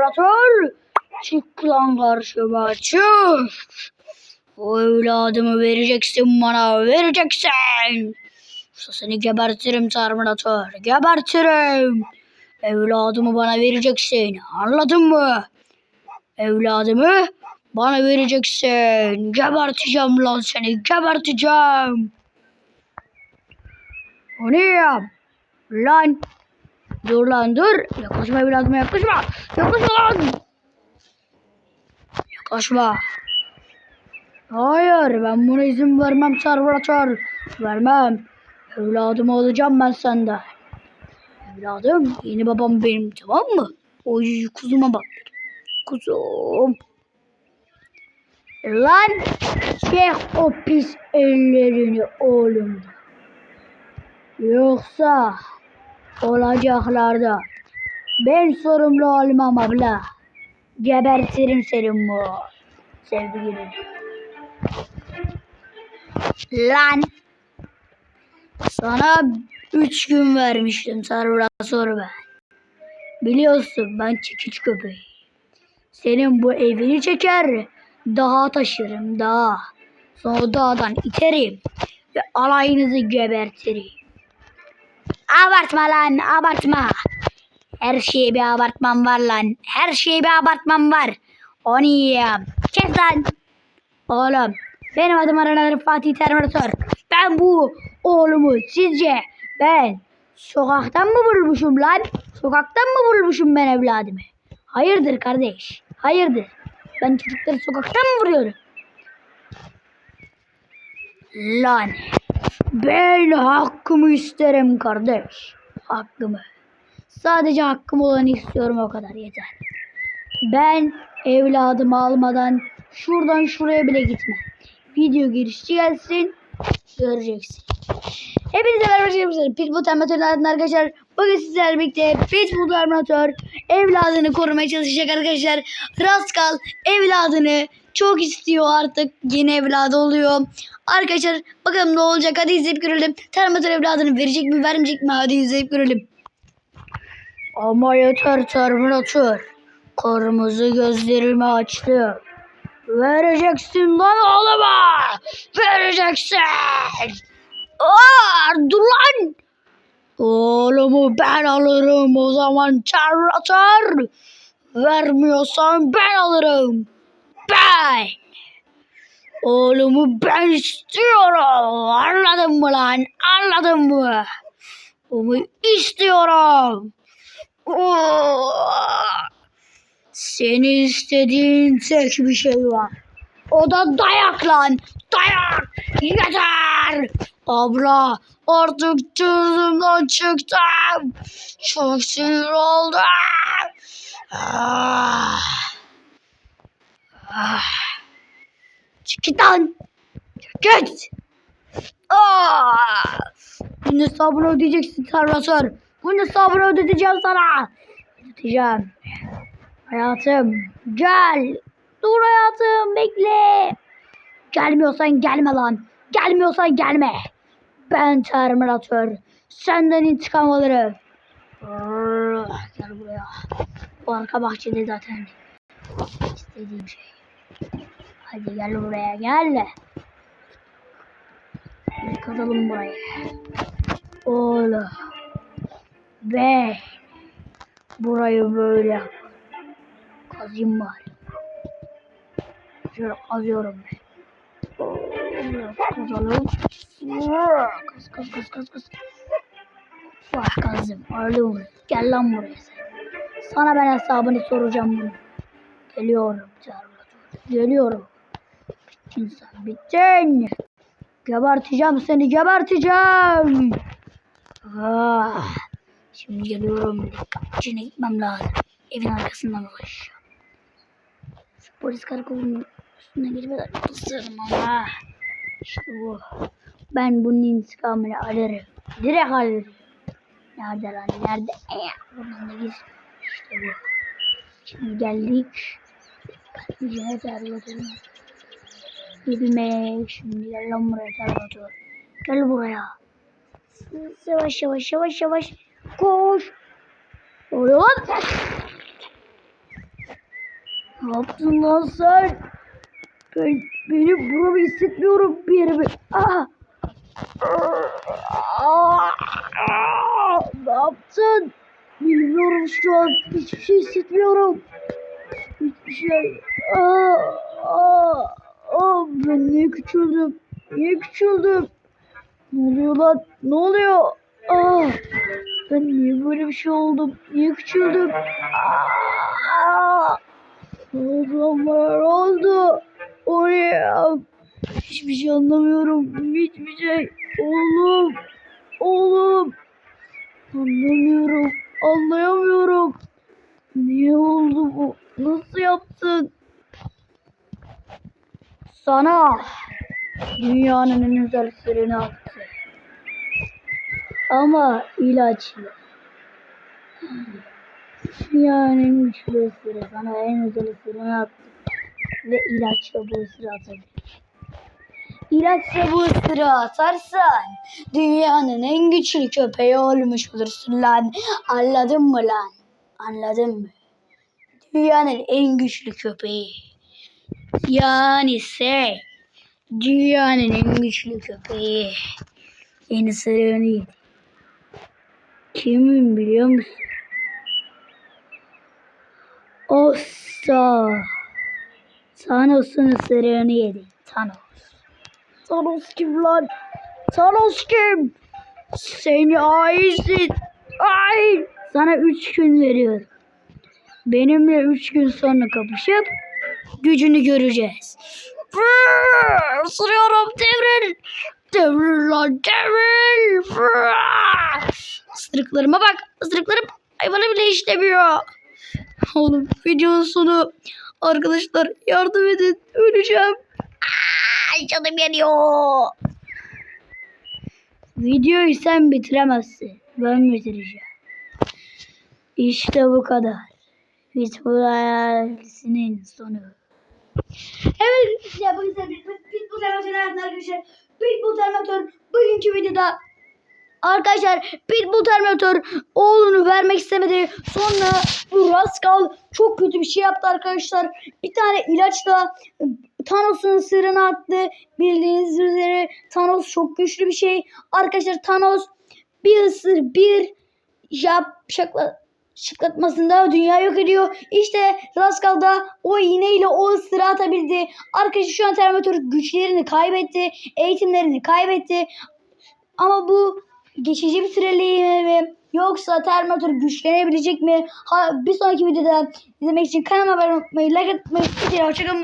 Terminator. Çık lan karşıma çık. O evladımı vereceksin bana vereceksin. Yoksa seni gebertirim Terminator. Gebertirim. Evladımı bana vereceksin. Anladın mı? Evladımı bana vereceksin. Geberteceğim lan seni. Geberteceğim. O ne ya? Lan. Dur lan dur. Yaklaşma evladıma yaklaşma. Yaklaşma lan. Yaklaşma. Hayır ben buna izin vermem Serverator. Vermem. Evladımı alacağım ben senden. Evladım yeni babam benim tamam mı? Oy kuzuma bak. Kuzum. Lan çek o pis ellerini oğlum. Yoksa olacaklarda ben sorumlu olmam abla. Gebertirim senin bu sevgilini. Lan sana üç gün vermiştim Sarvasor ben. Biliyorsun ben çekiç köpeği. Senin bu evini çeker, dağa taşırım dağa. Sonra dağdan iterim ve alayınızı gebertirim. Abartma lan abartma. Her şeye bir abartmam var lan. Her şeye bir abartmam var. Onu yiyeyim. Kes lan. Oğlum benim adım Aranır Fatih Terminator. Ben bu oğlumu sizce ben sokaktan mı bulmuşum lan? Sokaktan mı bulmuşum ben evladımı? Hayırdır kardeş? Hayırdır? Ben çocukları sokaktan mı vuruyorum? Lan ben hakkımı isterim kardeş. Hakkımı. Sadece hakkım olanı istiyorum o kadar yeter. Ben evladımı almadan şuradan şuraya bile gitmem. Video girişi gelsin. Göreceksin. Hepinize merhaba arkadaşlar. Pitbull Terminator'un arkadaşlar. Bugün sizlerle birlikte Pitbull Terminator evladını korumaya çalışacak arkadaşlar. Rascal evladını çok istiyor artık. Yeni evladı oluyor. Arkadaşlar bakalım ne olacak. Hadi izleyip görelim. Terminator evladını verecek mi vermeyecek mi? Hadi izleyip görelim. Ama yeter Terminator. Kırmızı gözlerimi açtı. Vereceksin lan oğluma. Vereceksin. Aa, dur lan. Oğlumu ben alırım o zaman Terminator. Vermiyorsan ben alırım. Ben. Oğlumu ben istiyorum. Anladın mı lan? Anladın mı? Onu istiyorum. Seni istediğin tek bir şey var. O da dayak lan. Dayak. Yeter. Abla artık çözümden çıktım. Çok sinir oldum. Ah. Ah. Çık git. Ah. Bunun hesabını ödeyeceksin Terminator. Bunun hesabını ödeteceğim sana. Ödeteceğim. Hayatım gel. Dur hayatım bekle. Gelmiyorsan gelme lan. Gelmiyorsan gelme. Ben Terminator. Senden intikam alırım. Gel buraya. Bu arka bahçede zaten. İstediğim şey. Hadi gel buraya gel. Hadi kazalım burayı. Oğlum. Ve burayı böyle. Kazayım bari. Şöyle kazıyorum ben. Kazalım. Kaz kaz kaz kaz kaz. Vah kazım. Öldüm. Gel lan buraya sen. Sana ben hesabını soracağım bunu. Geliyorum. Terminator. Geliyorum. Bittin sen. Bittin. Geberteceğim seni. Geberteceğim. Ah. Şimdi geliyorum. Dikkatlice gitmem lazım. Evin arkasından dolaşacağım. Polis karakolunun üstüne girmeden ısırırım ama. İşte bu. Ben bunun intikamını alırım. Direkt alırım. Nerede lan? Nerede? Eh, buradan da gir. İşte bu. Şimdi geldik. Dikkatlice terbiyetim. Gitme. Şimdi gel lan buraya terbiyetim. Gel buraya. Yavaş yavaş yavaş yavaş. Koş. Oluyor lan. Ne yaptın lan sen? Ben, benim buramı hissetmiyorum bir yerimi. Ah! Ah! Ah! Ne yaptın? Bilmiyorum şu an. Hiçbir şey hissetmiyorum. Hiçbir şey. Aa, aa, aa, ben niye küçüldüm? Niye küçüldüm? Ne oluyor lan? Ne oluyor? Aa, ben niye böyle bir şey oldum? Niye küçüldüm? Aa, ne oldu lan bana? Ne oldu? O ne ya? Hiçbir şey anlamıyorum. Hiçbir şey. Oğlum. Oğlum. Anlamıyorum. Anlayamıyorum. Niye oldu bu? Nasıl yaptın? Sana dünyanın en özel sırrını attı. Ama ilaçlı. Dünyanın en güçlü sırrı sana en özel sırrını attı. Ve ilaçla bu ısırı atabilir. İlaçla bu ısırı atarsan dünyanın en güçlü köpeği olmuş olursun lan. Anladın mı lan? Anladın mı? Dünyanın en güçlü köpeği. Yani şey, dünyanın en güçlü köpeği. Yeni yedi. Kimin biliyor musun? Osta. Thanos'un sırrını yedi. Thanos. Thanos kim lan? Thanos kim? Seni hainsin. Ay! Sana üç gün veriyorum. Benimle üç gün sonra kapışıp gücünü göreceğiz. Isırıyorum devril. Devril lan devril. Brrr! Isırıklarıma bak. Isırıklarım hayvana bile işlemiyor. Oğlum videonun sonu. Arkadaşlar yardım edin. Öleceğim. Ay canım yanıyor. Videoyu sen bitiremezsin. Ben bitireceğim. İşte bu kadar. Pitbull ailesinin sonu. Evet arkadaşlar bugün size Pitbull Terminator arkadaşlar. Pitbull Terminator bugünkü videoda Arkadaşlar Pitbull Terminator oğlunu vermek istemedi. Sonra bu Rascal çok kötü bir şey yaptı arkadaşlar. Bir tane ilaçla Thanos'un sırrını attı. Bildiğiniz üzere Thanos çok güçlü bir şey. Arkadaşlar Thanos bir ısır bir yap şakla şıklatmasında dünya yok ediyor. İşte Rascal da o iğneyle o ısırı atabildi. Arkadaşlar şu an Terminator güçlerini kaybetti. Eğitimlerini kaybetti. Ama bu geçici bir süreliğine mi? Yoksa Terminator güçlenebilecek mi? Ha, bir sonraki videoda izlemek için kanalıma abone olmayı, like atmayı, hoşçakalın.